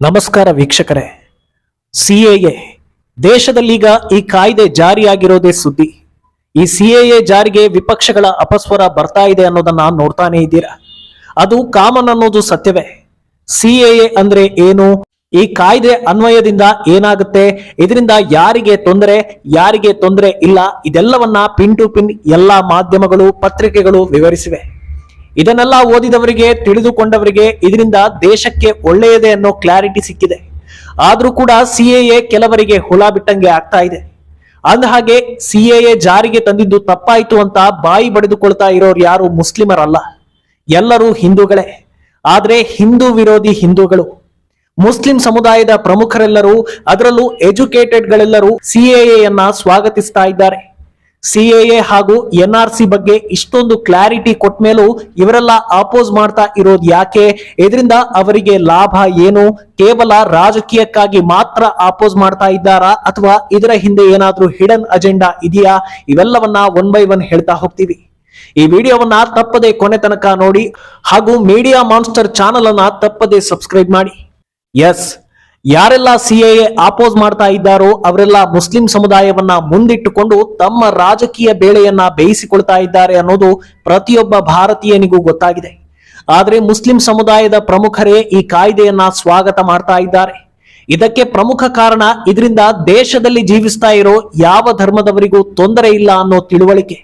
ನಮಸ್ಕಾರ ವೀಕ್ಷಕರೇ. ಸಿಎಎ ದೇಶದಲ್ಲೀಗ ಈ ಕಾಯ್ದೆ ಜಾರಿಯಾಗಿರೋದೇ ಸುದ್ದಿ. ಈ ಸಿಎಎ ಜಾರಿಗೆ ವಿಪಕ್ಷಗಳ ಅಪಸ್ವರ ಬರ್ತಾ ಇದೆ ಅನ್ನೋದನ್ನ ನೋಡ್ತಾನೆ ಇದ್ದೀರಾ? ಅದು ಕಾಮನ್ ಅನ್ನೋದು ಸತ್ಯವೇ. ಸಿಎಎ ಅಂದ್ರೆ ಏನು? ಈ ಕಾಯ್ದೆ ಅನ್ವಯದಿಂದ ಏನಾಗುತ್ತೆ? ಇದರಿಂದ ಯಾರಿಗೆ ತೊಂದರೆ ಯಾರಿಗೆ ತೊಂದರೆ ಇಲ್ಲ? ಇದೆಲ್ಲವನ್ನ ಪಿನ್ ಟು ಪಿನ್ ಎಲ್ಲಾ ಮಾಧ್ಯಮಗಳು, ಪತ್ರಿಕೆಗಳು ವಿವರಿಸಿವೆ. ಇದನ್ನೆಲ್ಲ ಓದಿದವರಿಗೆ, ತಿಳಿದುಕೊಂಡವರಿಗೆ ಇದರಿಂದ ದೇಶಕ್ಕೆ ಒಳ್ಳೆಯದೇ ಅನ್ನೋ ಕ್ಲಾರಿಟಿ ಸಿಕ್ಕಿದೆ. ಆದ್ರೂ ಕೂಡ ಸಿಎಎ ಕೆಲವರಿಗೆ ಹುಳ ಬಿಟ್ಟಂಗೆ ಆಗ್ತಾ ಇದೆ. ಅಂದ ಹಾಗೆ ಸಿಎಎ ಜಾರಿಗೆ ತಂದಿದ್ದು ತಪ್ಪಾಯಿತು ಅಂತ ಬಾಯಿ ಬಡಿದುಕೊಳ್ತಾ ಇರೋರು ಯಾರು ಮುಸ್ಲಿಮರಲ್ಲ. ಎಲ್ಲರೂ ಹಿಂದೂಗಳೇ. ಆದ್ರೆ ಹಿಂದೂ ವಿರೋಧಿ ಹಿಂದೂಗಳು. ಮುಸ್ಲಿಂ ಸಮುದಾಯದ ಪ್ರಮುಖರೆಲ್ಲರೂ, ಅದರಲ್ಲೂ ಎಜುಕೇಟೆಡ್ಗಳೆಲ್ಲರೂ ಸಿಎಎಯನ್ನ ಸ್ವಾಗತಿಸ್ತಾ ಇದ್ದಾರೆ. ಸಿಎಎ ಹಾಗೂ ಎನ್ಆರ್ಸಿ ಬಗ್ಗೆ ಇಷ್ಟೊಂದು ಕ್ಲಾರಿಟಿ ಕೊಟ್ಟ ಮೇಲೂ ಇವರೆಲ್ಲ ಅಪೋಸ್ ಮಾಡ್ತಾ ಇರೋದು ಯಾಕೆ? ಇದರಿಂದ ಅವರಿಗೆ ಲಾಭ ಏನು? ಕೇವಲ ರಾಜಕೀಯಕ್ಕಾಗಿ ಮಾತ್ರ ಅಪೋಸ್ ಮಾಡ್ತಾ ಇದ್ದಾರಾ? ಅಥವಾ ಇದರ ಹಿಂದೆ ಏನಾದ್ರೂ ಹಿಡನ್ ಅಜೆಂಡಾ ಇದೆಯಾ? ಇವೆಲ್ಲವನ್ನ ಒನ್ ಬೈ ಒನ್ ಹೇಳ್ತಾ ಹೋಗ್ತೀವಿ. ಈ ವಿಡಿಯೋವನ್ನ ತಪ್ಪದೆ ಕೊನೆ ತನಕ ನೋಡಿ ಹಾಗೂ ಮೀಡಿಯಾ ಮಾನ್ಸ್ಟರ್ ಚಾನಲ್ ಅನ್ನ ತಪ್ಪದೆ ಸಬ್ಸ್ಕ್ರೈಬ್ ಮಾಡಿ. ಎಸ್ ಯಾರೆಲ್ಲ ಸಿಎಎ ಆಪೋಸ್ ಮಾಡ್ತಾ ಇದ್ದಾರೋ ಅವರೆಲ್ಲ ಮುಸ್ಲಿಂ ಸಮುದಾಯವನ್ನ ಮುಂದಿಟ್ಟುಕೊಂಡು ತಮ್ಮ ರಾಜಕೀಯ ಬೇಳೆಯನ್ನ ಬೇಯಿಸಿಕೊಳ್ತಾ ಇದ್ದಾರೆ ಅನ್ನೋದು ಪ್ರತಿಯೊಬ್ಬ ಭಾರತೀಯನಿಗೂ ಗೊತ್ತಾಗಿದೆ. ಆದರೆ ಮುಸ್ಲಿಂ ಸಮುದಾಯದ ಪ್ರಮುಖರೇ ಈ ಕಾಯ್ದೆಯನ್ನ ಸ್ವಾಗತ ಮಾಡ್ತಾ ಇದ್ದಾರೆ. ಇದಕ್ಕೆ ಪ್ರಮುಖ ಕಾರಣ ಇದರಿಂದ ದೇಶದಲ್ಲಿ ಜೀವಿಸ್ತಾ ಇರೋ ಯಾವ ಧರ್ಮದವರಿಗೂ ತೊಂದರೆ ಇಲ್ಲ ಅನ್ನೋ ತಿಳುವಳಿಕೆ.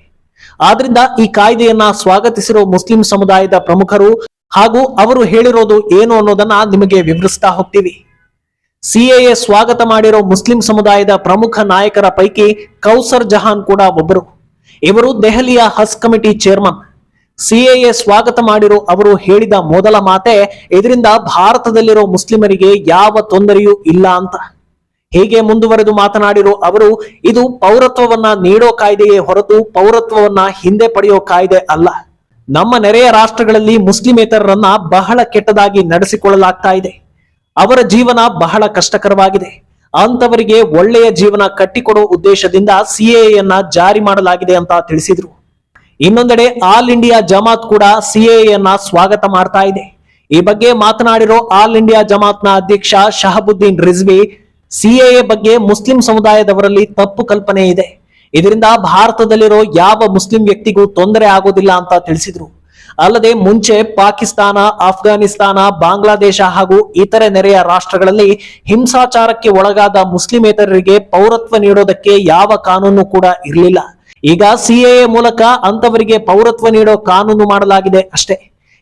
ಆದ್ರಿಂದ ಈ ಕಾಯ್ದೆಯನ್ನ ಸ್ವಾಗತಿಸಿರೋ ಮುಸ್ಲಿಂ ಸಮುದಾಯದ ಪ್ರಮುಖರು ಹಾಗೂ ಅವರು ಹೇಳಿರೋದು ಏನು ಅನ್ನೋದನ್ನ ನಿಮಗೆ ವಿವರಿಸ್ತಾ ಹೋಗ್ತೀವಿ. ಸಿಎಎ ಸ್ವಾಗತ ಮಾಡಿರೋ ಮುಸ್ಲಿಂ ಸಮುದಾಯದ ಪ್ರಮುಖ ನಾಯಕರ ಪೈಕಿ ಕೌಸರ್ ಜಹಾನ್ ಕೂಡ ಒಬ್ಬರು ಇವರು ದೆಹಲಿಯ ಹಸ್ ಕಮಿಟಿ ಚೇರ್ಮನ್. ಸಿಎಎ ಸ್ವಾಗತ ಮಾಡಿರೋ ಅವರು ಹೇಳಿದ ಮೊದಲ ಮಾತೆ ಇದರಿಂದ ಭಾರತದಲ್ಲಿರೋ ಮುಸ್ಲಿಮರಿಗೆ ಯಾವ ತೊಂದರೆಯೂ ಇಲ್ಲ ಅಂತ. ಹೀಗೆ ಮುಂದುವರೆದು ಮಾತನಾಡಿರೋ ಅವರು, ಇದು ಪೌರತ್ವವನ್ನ ನೀಡೋ ಕಾಯ್ದೆಯೇ ಹೊರತು ಪೌರತ್ವವನ್ನ ಹಿಂದೆ ಪಡೆಯೋ ಕಾಯ್ದೆ ಅಲ್ಲ. ನಮ್ಮ ನೆರೆಯ ರಾಷ್ಟ್ರಗಳಲ್ಲಿ ಮುಸ್ಲಿಮೇತರರನ್ನ ಬಹಳ ಕೆಟ್ಟದಾಗಿ ನಡೆಸಿಕೊಳ್ಳಲಾಗ್ತಾ ಇದೆ. ಅವರ ಜೀವನ ಬಹಳ ಕಷ್ಟಕರವಾಗಿದೆ. ಅಂತವರಿಗೆ ಒಳ್ಳೆಯ ಜೀವನ ಕಟ್ಟಿಕೊಡುವ ಉದ್ದೇಶದಿಂದ ಸಿಎಎನ್ನ ಜಾರಿ ಮಾಡಲಾಗಿದೆ ಅಂತ ತಿಳಿಸಿದ್ರು. ಇನ್ನೊಂದೆಡೆ ಆಲ್ ಇಂಡಿಯಾ ಜಮಾತ್ ಕೂಡ ಸಿಎಎನ್ನ ಸ್ವಾಗತ ಮಾಡ್ತಾ ಇದೆ. ಈ ಬಗ್ಗೆ ಮಾತನಾಡಿರೋ ಆಲ್ ಇಂಡಿಯಾ ಜಮಾತ್ನ ಅಧ್ಯಕ್ಷ ಶಹಬುದ್ದೀನ್ ರಿಜ್ವಿ ಸಿಎಎ ಬಗ್ಗೆ ಮುಸ್ಲಿಂ ಸಮುದಾಯದವರಲ್ಲಿ ತಪ್ಪು ಕಲ್ಪನೆ ಇದೆ. ಇದರಿಂದ ಭಾರತದಲ್ಲಿರೋ ಯಾವ ಮುಸ್ಲಿಂ ವ್ಯಕ್ತಿಗೂ ತೊಂದರೆ ಆಗೋದಿಲ್ಲ ಅಂತ ತಿಳಿಸಿದ್ರು. ಅಲ್ಲದೆ ಮುಂಚೆ ಪಾಕಿಸ್ತಾನ ಅಫ್ಘಾನಿಸ್ತಾನ ಬಾಂಗ್ಲಾದೇಶ ಹಾಗೂ ಇತರೆ ನೆರೆಯ ರಾಷ್ಟ್ರಗಳಲ್ಲಿ ಹಿಂಸಾಚಾರಕ್ಕೆ ಒಳಗಾದ ಮುಸ್ಲಿಮೇತರರಿಗೆ ಪೌರತ್ವ ನೀಡೋದಕ್ಕೆ ಯಾವ ಕಾನೂನು ಕೂಡ ಇರಲಿಲ್ಲ. ಈಗ ಸಿಎಎ ಮೂಲಕ ಅಂತವರಿಗೆ ಪೌರತ್ವ ನೀಡೋ ಕಾನೂನು ಮಾಡಲಾಗಿದೆ ಅಷ್ಟೇ.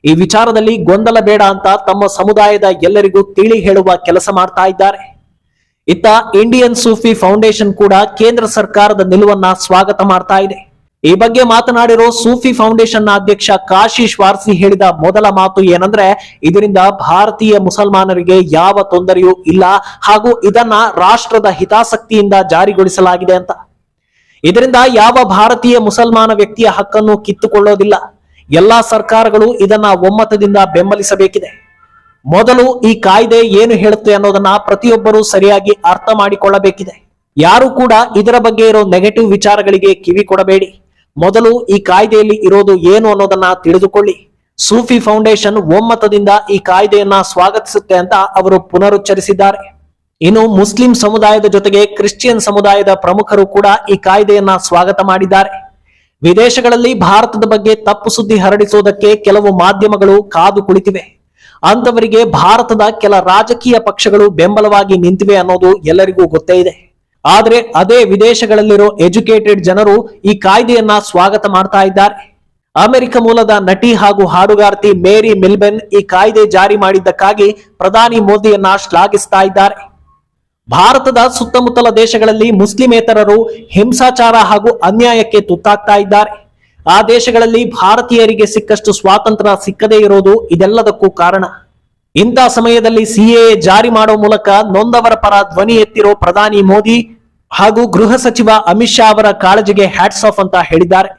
ಈ ವಿಚಾರದಲ್ಲಿ ಗೊಂದಲ ಬೇಡ ಅಂತ ತಮ್ಮ ಸಮುದಾಯದ ಎಲ್ಲರಿಗೂ ತಿಳಿ ಹೇಳುವ ಕೆಲಸ ಮಾಡ್ತಾ ಇದ್ದಾರೆ. ಇತ್ತ ಇಂಡಿಯನ್ ಸೂಫಿ ಫೌಂಡೇಶನ್ ಕೂಡ ಕೇಂದ್ರ ಸರ್ಕಾರದ ನಿಲುವನ್ನ ಸ್ವಾಗತ ಮಾಡ್ತಾ ಇದೆ. ಈ ಬಗ್ಗೆ ಮಾತನಾಡಿರೋ ಸೂಫಿ ಫೌಂಡೇಶನ್ ಅಧ್ಯಕ್ಷ ಕಾಶಿ ಶ್ವಾರ್ಸಿ ಹೇಳಿದ ಮೊದಲ ಮಾತು ಏನಂದ್ರೆ, ಇದರಿಂದ ಭಾರತೀಯ ಮುಸಲ್ಮಾನರಿಗೆ ಯಾವ ತೊಂದರೆಯೂ ಇಲ್ಲ ಹಾಗೂ ಇದನ್ನ ರಾಷ್ಟ್ರದ ಹಿತಾಸಕ್ತಿಯಿಂದ ಜಾರಿಗೊಳಿಸಲಾಗಿದೆ ಅಂತ. ಇದರಿಂದ ಯಾವ ಭಾರತೀಯ ಮುಸಲ್ಮಾನ ವ್ಯಕ್ತಿಯ ಹಕ್ಕನ್ನು ಕಿತ್ತುಕೊಳ್ಳೋದಿಲ್ಲ. ಎಲ್ಲಾ ಸರ್ಕಾರಗಳು ಇದನ್ನ ಒಮ್ಮತದಿಂದ ಬೆಂಬಲಿಸಬೇಕಿದೆ. ಮೊದಲು ಈ ಕಾಯ್ದೆ ಏನು ಹೇಳುತ್ತೆ ಅನ್ನೋದನ್ನ ಪ್ರತಿಯೊಬ್ಬರೂ ಸರಿಯಾಗಿ ಅರ್ಥ ಮಾಡಿಕೊಳ್ಳಬೇಕಿದೆ. ಯಾರು ಕೂಡ ಇದರ ಬಗ್ಗೆ ಇರೋ ನೆಗೆಟಿವ್ ವಿಚಾರಗಳಿಗೆ ಕಿವಿ ಕೊಡಬೇಡಿ. ಮೊದಲು ಈ ಕಾಯ್ದೆಯಲ್ಲಿ ಇರೋದು ಏನು ಅನ್ನೋದನ್ನ ತಿಳಿದುಕೊಳ್ಳಿ. ಸೂಫಿ ಫೌಂಡೇಶನ್ ಒಮ್ಮತದಿಂದ ಈ ಕಾಯ್ದೆಯನ್ನ ಸ್ವಾಗತಿಸುತ್ತೆ ಅಂತ ಅವರು ಪುನರುಚ್ಚರಿಸಿದ್ದಾರೆ. ಇನ್ನು ಮುಸ್ಲಿಂ ಸಮುದಾಯದ ಜೊತೆಗೆ ಕ್ರಿಶ್ಚಿಯನ್ ಸಮುದಾಯದ ಪ್ರಮುಖರು ಕೂಡ ಈ ಕಾಯ್ದೆಯನ್ನ ಸ್ವಾಗತ ಮಾಡಿದ್ದಾರೆ. ವಿದೇಶಗಳಲ್ಲಿ ಭಾರತದ ಬಗ್ಗೆ ತಪ್ಪು ಸುದ್ದಿ ಹರಡಿಸುವುದಕ್ಕೆ ಕೆಲವು ಮಾಧ್ಯಮಗಳು ಕಾದು ಕುಳಿತಿವೆ. ಅಂತವರಿಗೆ ಭಾರತದ ಕೆಲ ರಾಜಕೀಯ ಪಕ್ಷಗಳು ಬೆಂಬಲವಾಗಿ ನಿಂತಿವೆ ಅನ್ನೋದು ಎಲ್ಲರಿಗೂ ಗೊತ್ತೇ ಇದೆ. ಆದ್ರೆ ಅದೇ ವಿದೇಶಗಳಲ್ಲಿರೋ ಎಜುಕೇಟೆಡ್ ಜನರು ಈ ಕಾಯ್ದೆಯನ್ನ ಸ್ವಾಗತ ಮಾಡ್ತಾ ಇದ್ದಾರೆ. ಅಮೆರಿಕ ಮೂಲದ ನಟಿ ಹಾಗೂ ಹಾಡುಗಾರ್ತಿ ಮೇರಿ ಮಿಲ್ಬೆನ್ ಈ ಕಾಯ್ದೆ ಜಾರಿ ಮಾಡಿದ್ದಕ್ಕಾಗಿ ಪ್ರಧಾನಿ ಮೋದಿಯನ್ನ ಶ್ಲಾಘಿಸ್ತಾ ಇದ್ದಾರೆ. ಭಾರತದ ಸುತ್ತಮುತ್ತಲ ದೇಶಗಳಲ್ಲಿ ಮುಸ್ಲಿಮೇತರರು ಹಿಂಸಾಚಾರ ಹಾಗೂ ಅನ್ಯಾಯಕ್ಕೆ ತುತ್ತಾಗ್ತಾ ಇದ್ದಾರೆ. ಆ ದೇಶಗಳಲ್ಲಿ ಭಾರತೀಯರಿಗೆ ಸಿಕ್ಕಷ್ಟು ಸ್ವಾತಂತ್ರ್ಯ ಸಿಕ್ಕದೇ ಇರೋದು ಇದೆಲ್ಲದಕ್ಕೂ ಕಾರಣ. ಇಂಥ ಸಮಯದಲ್ಲಿ ಸಿಎಎ ಜಾರಿ ಮಾಡೋ ಮೂಲಕ ನೊಂದವರ ಪರ ಧ್ವನಿ ಎತ್ತಿರೋ ಪ್ರಧಾನಿ ಮೋದಿ ಹಾಗೂ ಗೃಹ ಸಚಿವ ಅಮಿತ್ ಶಾ ಅವರ ಕಾಳಜಿಗೆ ಹ್ಯಾಟ್ಸ್ ಆಫ್ ಅಂತ ಹೇಳಿದ್ದಾರೆ.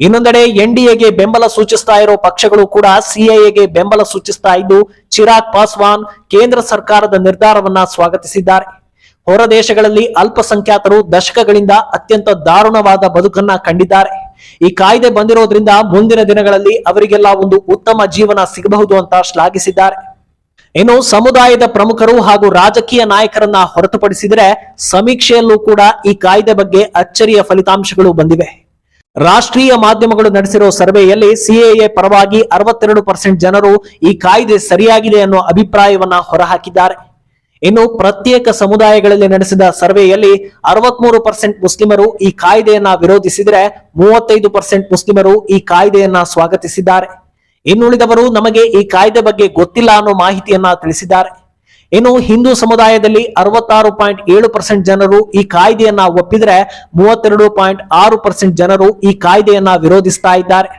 ಇನ್ನೊಂದೆಡೆ ಎನ್ಡಿಎಗೆ ಬೆಂಬಲ ಸೂಚಿಸ್ತಾ ಇರೋ ಪಕ್ಷಗಳು ಕೂಡ ಸಿಎಎಗೆ ಬೆಂಬಲ ಸೂಚಿಸ್ತಾ ಇದ್ದು, ಚಿರಾಗ್ ಪಾಸ್ವಾನ್ ಕೇಂದ್ರ ಸರ್ಕಾರದ ನಿರ್ಧಾರವನ್ನ ಸ್ವಾಗತಿಸಿದ್ದಾರೆ. ಹೊರ ದೇಶಗಳಲ್ಲಿ ಅಲ್ಪಸಂಖ್ಯಾತರು ದಶಕಗಳಿಂದ ಅತ್ಯಂತ ದಾರುಣವಾದ ಬದುಕನ್ನ ಕಂಡಿದ್ದಾರೆ. ಈ ಕಾಯ್ದೆ ಬಂದಿರೋದ್ರಿಂದ ಮುಂದಿನ ದಿನಗಳಲ್ಲಿ ಅವರಿಗೆಲ್ಲ ಒಂದು ಉತ್ತಮ ಜೀವನ ಸಿಗಬಹುದು ಅಂತ ಶ್ಲಾಘಿಸಿದ್ದಾರೆ. ಇನ್ನು ಸಮುದಾಯದ ಪ್ರಮುಖರು ಹಾಗೂ ರಾಜಕೀಯ ನಾಯಕರನ್ನ ಹೊರತುಪಡಿಸಿದರೆ ಸಮೀಕ್ಷೆಯಲ್ಲೂ ಕೂಡ ಈ ಕಾಯ್ದೆ ಬಗ್ಗೆ ಅಚ್ಚರಿಯ ಫಲಿತಾಂಶಗಳು ಬಂದಿವೆ. ರಾಷ್ಟ್ರೀಯ ಮಾಧ್ಯಮಗಳು ನಡೆಸಿರೋ ಸರ್ವೆಯಲ್ಲಿ ಸಿಎಎ ಪರವಾಗಿ ಅರವತ್ತೆರಡು ಪರ್ಸೆಂಟ್ ಜನರು ಈ ಕಾಯ್ದೆ ಸರಿಯಾಗಿದೆ ಅನ್ನೋ ಅಭಿಪ್ರಾಯವನ್ನ ಹೊರಹಾಕಿದ್ದಾರೆ. ಇನ್ನು ಪ್ರತ್ಯೇಕ ಸಮುದಾಯಗಳಲ್ಲಿ ನಡೆಸಿದ ಸರ್ವೆಯಲ್ಲಿ ಅರವತ್ಮೂರು ಪರ್ಸೆಂಟ್ ಮುಸ್ಲಿಮರು ಈ ಕಾಯ್ದೆಯನ್ನ ವಿರೋಧಿಸಿದರೆ ಮೂವತ್ತೈದು ಪರ್ಸೆಂಟ್ ಮುಸ್ಲಿಮರು ಈ ಕಾಯ್ದೆಯನ್ನ ಸ್ವಾಗತಿಸಿದ್ದಾರೆ. ಇನ್ನುಳಿದವರು ನಮಗೆ ಈ ಕಾಯ್ದೆ ಬಗ್ಗೆ ಗೊತ್ತಿಲ್ಲ ಅನ್ನೋ ಮಾಹಿತಿಯನ್ನ ತಿಳಿಸಿದ್ದಾರೆ. ಇನ್ನು ಹಿಂದೂ ಸಮುದಾಯದಲ್ಲಿ ಅರವತ್ತಾರು ಪಾಯಿಂಟ್ ಏಳು ಪರ್ಸೆಂಟ್ ಜನರು ಈ ಕಾಯ್ದೆಯನ್ನ ಒಪ್ಪಿದ್ರೆ ಮೂವತ್ತೆರಡು ಪಾಯಿಂಟ್ ಆರು ಪರ್ಸೆಂಟ್ ಜನರು ಈ ಕಾಯ್ದೆಯನ್ನ ವಿರೋಧಿಸ್ತಾ ಇದ್ದಾರೆ.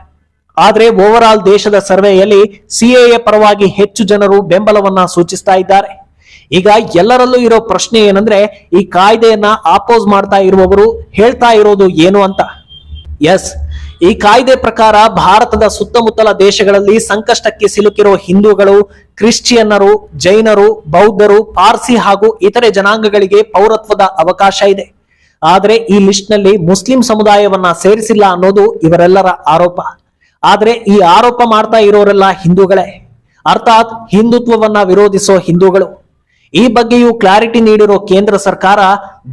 ಆದರೆ ಓವರ್ ಆಲ್ ದೇಶದ ಸರ್ವೆಯಲ್ಲಿ ಸಿಎಎ ಪರವಾಗಿ ಹೆಚ್ಚು ಜನರು ಬೆಂಬಲವನ್ನ ಸೂಚಿಸ್ತಾ ಇದ್ದಾರೆ. ಈಗ ಎಲ್ಲರಲ್ಲೂ ಇರೋ ಪ್ರಶ್ನೆ ಏನಂದ್ರೆ ಈ ಕಾಯ್ದೆಯನ್ನ ಆಪೋಸ್ ಮಾಡ್ತಾ ಇರುವವರು ಹೇಳ್ತಾ ಇರೋದು ಏನು ಅಂತ? ಎಸ್ ಈ ಕಾಯ್ದೆ ಪ್ರಕಾರ ಭಾರತದ ಸುತ್ತಮುತ್ತಲ ದೇಶಗಳಲ್ಲಿ ಸಂಕಷ್ಟಕ್ಕೆ ಸಿಲುಕಿರೋ ಹಿಂದೂಗಳು, ಕ್ರಿಶ್ಚಿಯನ್ನರು, ಜೈನರು, ಬೌದ್ಧರು, ಪಾರ್ಸಿ ಹಾಗೂ ಇತರೆ ಜನಾಂಗಗಳಿಗೆ ಪೌರತ್ವದ ಅವಕಾಶ ಇದೆ. ಆದರೆ ಈ ಲಿಸ್ಟ್ನಲ್ಲಿ ಮುಸ್ಲಿಂ ಸಮುದಾಯವನ್ನ ಸೇರಿಸಿಲ್ಲ ಅನ್ನೋದು ಇವರೆಲ್ಲರ ಆರೋಪ. ಆದರೆ ಈ ಆರೋಪ ಮಾಡ್ತಾ ಇರೋರೆಲ್ಲ ಹಿಂದೂಗಳೇ. ಅರ್ಥಾತ್ ಹಿಂದುತ್ವವನ್ನ ವಿರೋಧಿಸೋ ಹಿಂದೂಗಳು. ಈ ಬಗ್ಗೆಯೂ ಕ್ಲಾರಿಟಿ ನೀಡಿರೋ ಕೇಂದ್ರ ಸರ್ಕಾರ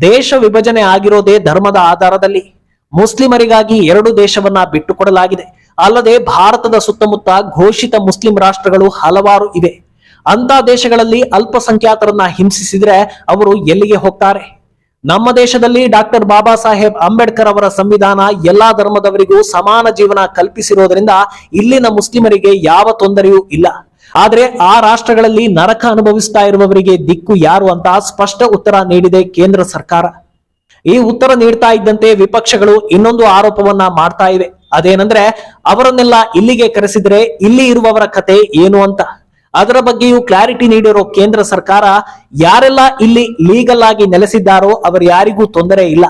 ದೇಶ ವಿಭಜನೆ ಆಗಿರೋದೇ ಧರ್ಮದ ಆಧಾರದಲ್ಲಿ. ಮುಸ್ಲಿಮರಿಗಾಗಿ ಎರಡು ದೇಶವನ್ನ ಬಿಟ್ಟುಕೊಡಲಾಗಿದೆ. ಅಲ್ಲದೆ ಭಾರತದ ಸುತ್ತಮುತ್ತ ಘೋಷಿತ ಮುಸ್ಲಿಂ ರಾಷ್ಟ್ರಗಳು ಹಲವಾರು ಇವೆ. ಅಂತ ದೇಶಗಳಲ್ಲಿ ಅಲ್ಪಸಂಖ್ಯಾತರನ್ನ ಹಿಂಸಿಸಿದ್ರೆ ಅವರು ಎಲ್ಲಿಗೆ ಹೋಗ್ತಾರೆ? ನಮ್ಮ ದೇಶದಲ್ಲಿ ಡಾಕ್ಟರ್ ಬಾಬಾ ಸಾಹೇಬ್ ಅಂಬೇಡ್ಕರ್ ಅವರ ಸಂವಿಧಾನ ಎಲ್ಲಾ ಧರ್ಮದವರಿಗೂ ಸಮಾನ ಜೀವನ ಕಲ್ಪಿಸಿರೋದ್ರಿಂದ ಇಲ್ಲಿನ ಮುಸ್ಲಿಮರಿಗೆ ಯಾವ ತೊಂದರೆಯೂ ಇಲ್ಲ. ಆದ್ರೆ ಆ ರಾಷ್ಟ್ರಗಳಲ್ಲಿ ನರಕ ಅನುಭವಿಸ್ತಾ ಇರುವವರಿಗೆ ದಿಕ್ಕು ಯಾರು ಅಂತ ಸ್ಪಷ್ಟ ಉತ್ತರ ನೀಡಿದೆ ಕೇಂದ್ರ ಸರ್ಕಾರ. ಈ ಉತ್ತರ ನೀಡ್ತಾ ಇದ್ದಂತೆ ವಿಪಕ್ಷಗಳು ಇನ್ನೊಂದು ಆರೋಪವನ್ನ ಮಾಡ್ತಾ ಇವೆ. ಅದೇನಂದ್ರೆ, ಅವರನ್ನೆಲ್ಲ ಇಲ್ಲಿಗೆ ಕರೆಸಿದ್ರೆ ಇಲ್ಲಿ ಇರುವವರ ಕತೆ ಏನು ಅಂತ. ಅದರ ಬಗ್ಗೆಯೂ ಕ್ಲಾರಿಟಿ ನೀಡಿರೋ ಕೇಂದ್ರ ಸರ್ಕಾರ ಯಾರೆಲ್ಲ ಇಲ್ಲಿ ಲೀಗಲ್ ಆಗಿ ನೆಲೆಸಿದ್ದಾರೋ ಅವರು ಯಾರಿಗೂ ತೊಂದರೆ ಇಲ್ಲ.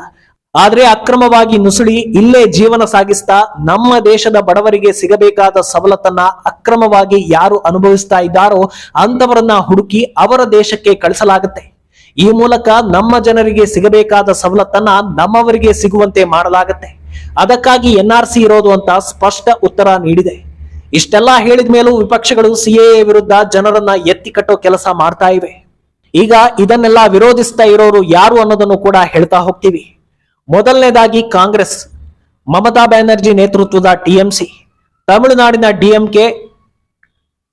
ಆದ್ರೆ ಅಕ್ರಮವಾಗಿ ನುಸುಳಿ ಇಲ್ಲೇ ಜೀವನ ಸಾಗಿಸ್ತಾ ನಮ್ಮ ದೇಶದ ಬಡವರಿಗೆ ಸಿಗಬೇಕಾದ ಸವಲತ್ತನ್ನ ಅಕ್ರಮವಾಗಿ ಯಾರು ಅನುಭವಿಸ್ತಾ ಇದ್ದಾರೋ ಅಂತವರನ್ನ ಹುಡುಕಿ ಅವರ ದೇಶಕ್ಕೆ ಕಳಿಸಲಾಗುತ್ತೆ. ಈ ಮೂಲಕ ನಮ್ಮ ಜನರಿಗೆ ಸಿಗಬೇಕಾದ ಸವಲತ್ತನ್ನ ನಮ್ಮವರಿಗೆ ಸಿಗುವಂತೆ ಮಾಡಲಾಗುತ್ತೆ. ಅದಕ್ಕಾಗಿ ಎನ್ಆರ್ಸಿ ಇರೋದು ಅಂತ ಸ್ಪಷ್ಟ ಉತ್ತರ ನೀಡಿದೆ. ಇಷ್ಟೆಲ್ಲಾ ಹೇಳಿದ ಮೇಲೂ ವಿಪಕ್ಷಗಳು ಸಿಎಎ ವಿರುದ್ಧ ಜನರನ್ನ ಎತ್ತಿ ಕಟ್ಟೋ ಕೆಲಸ ಮಾಡ್ತಾ ಇವೆ. ಈಗ ಇದನ್ನೆಲ್ಲ ವಿರೋಧಿಸ್ತಾ ಇರೋರು ಯಾರು ಅನ್ನೋದನ್ನು ಕೂಡ ಹೇಳ್ತಾ ಹೋಗ್ತೀವಿ. ಮೊದಲನೇದಾಗಿ ಕಾಂಗ್ರೆಸ್, ಮಮತಾ ಬ್ಯಾನರ್ಜಿ ನೇತೃತ್ವದ ಟಿಎಂಸಿ, ತಮಿಳುನಾಡಿನ ಡಿಎಂಕೆ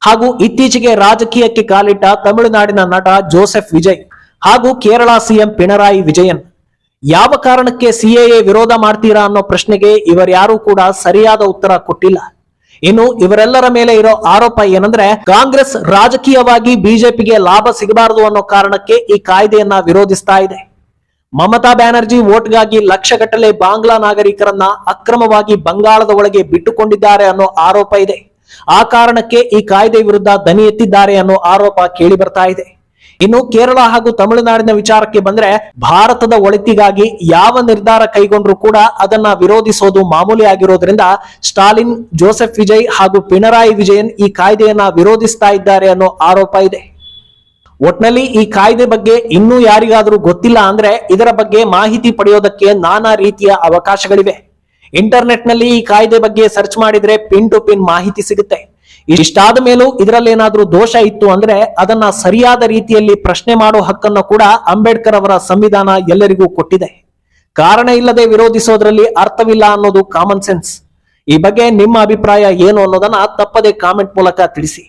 ಹಾಗೂ ಇತ್ತೀಚೆಗೆ ರಾಜಕೀಯಕ್ಕೆ ಕಾಲಿಟ್ಟ ತಮಿಳುನಾಡಿನ ನಟ ಜೋಸೆಫ್ ವಿಜಯ್. ಹಾಗೂ ಕೇರಳ ಸಿಎಂ ಪಿಣರಾಯಿ ವಿಜಯನ್. ಯಾವ ಕಾರಣಕ್ಕೆ ಸಿಎಎ ವಿರೋಧ ಮಾಡ್ತೀರಾ ಅನ್ನೋ ಪ್ರಶ್ನೆಗೆ ಇವರ್ಯಾರು ಕೂಡ ಸರಿಯಾದ ಉತ್ತರ ಕೊಟ್ಟಿಲ್ಲ. ಇನ್ನು ಇವರೆಲ್ಲರ ಮೇಲೆ ಇರೋ ಆರೋಪ ಏನಂದ್ರೆ, ಕಾಂಗ್ರೆಸ್ ರಾಜಕೀಯವಾಗಿ ಬಿಜೆಪಿಗೆ ಲಾಭ ಸಿಗಬಾರದು ಅನ್ನೋ ಕಾರಣಕ್ಕೆ ಈ ಕಾಯ್ದೆಯನ್ನ ವಿರೋಧಿಸ್ತಾ ಇದೆ. ಮಮತಾ ಬ್ಯಾನರ್ಜಿ ವೋಟ್ಗಾಗಿ ಲಕ್ಷಗಟ್ಟಲೆ ಬಾಂಗ್ಲಾ ನಾಗರಿಕರನ್ನ ಅಕ್ರಮವಾಗಿ ಬಂಗಾಳದ ಒಳಗೆ ಬಿಟ್ಟುಕೊಂಡಿದ್ದಾರೆ ಅನ್ನೋ ಆರೋಪ ಇದೆ. ಆ ಕಾರಣಕ್ಕೆ ಈ ಕಾಯ್ದೆ ವಿರುದ್ಧ ದನಿ ಎತ್ತಿದ್ದಾರೆ ಅನ್ನೋ ಆರೋಪ ಕೇಳಿ ಬರ್ತಾ ಇದೆ. ಇನ್ನು ಕೇರಳ ಹಾಗೂ ತಮಿಳುನಾಡಿನ ವಿಚಾರಕ್ಕೆ ಬಂದ್ರೆ ಭಾರತದ ಒಳಿತಿಗಾಗಿ ಯಾವ ನಿರ್ಧಾರ ಕೈಗೊಂಡ್ರೂ ಕೂಡ ಅದನ್ನ ವಿರೋಧಿಸೋದು ಮಾಮೂಲಿ ಆಗಿರೋದ್ರಿಂದ ಸ್ಟಾಲಿನ್, ಜೋಸೆಫ್ ವಿಜಯ್ ಹಾಗೂ ಪಿಣರಾಯಿ ವಿಜಯನ್ ಈ ಕಾಯ್ದೆಯನ್ನ ವಿರೋಧಿಸ್ತಾ ಇದ್ದಾರೆ ಅನ್ನೋ ಆರೋಪ ಇದೆ. ಒಟ್ನಲ್ಲಿ ಈ ಕಾಯ್ದೆ ಬಗ್ಗೆ ಇನ್ನೂ ಯಾರಿಗಾದರೂ ಗೊತ್ತಿಲ್ಲ ಅಂದ್ರೆ ಇದರ ಬಗ್ಗೆ ಮಾಹಿತಿ ಪಡೆಯೋದಕ್ಕೆ ನಾನಾ ರೀತಿಯ ಅವಕಾಶಗಳಿವೆ. ಇಂಟರ್ನೆಟ್ನಲ್ಲಿ ಈ ಕಾಯ್ದೆ ಬಗ್ಗೆ ಸರ್ಚ್ ಮಾಡಿದ್ರೆ ಪಿನ್ ಟು ಪಿನ್ ಮಾಹಿತಿ ಸಿಗುತ್ತೆ. ಇಷ್ಟಾದ ಮೇಲೂ ಇದರಲ್ಲಿ ಏನಾದರೂ ದೋಷ ಇತ್ತು ಅಂದ್ರೆ ಅದನ್ನ ಸರಿಯಾದ ರೀತಿಯಲ್ಲಿ ಪ್ರಶ್ನೆ ಮಾಡೋ ಹಕ್ಕನ್ನು ಕೂಡ ಅಂಬೇಡ್ಕರ್ ಅವರ ಸಂವಿಧಾನ ಎಲ್ಲರಿಗೂ ಕೊಟ್ಟಿದೆ. ಕಾರಣ ಇಲ್ಲದೆ ವಿರೋಧಿಸೋದ್ರಲ್ಲಿ ಅರ್ಥವಿಲ್ಲ ಅನ್ನೋದು ಕಾಮನ್ ಸೆನ್ಸ್ ಈ ಬಗ್ಗೆ ನಿಮ್ಮ ಅಭಿಪ್ರಾಯ ಏನು ಅನ್ನೋದನ್ನ ತಪ್ಪದೆ ಕಾಮೆಂಟ್ ಮೂಲಕ ತಿಳಿಸಿ.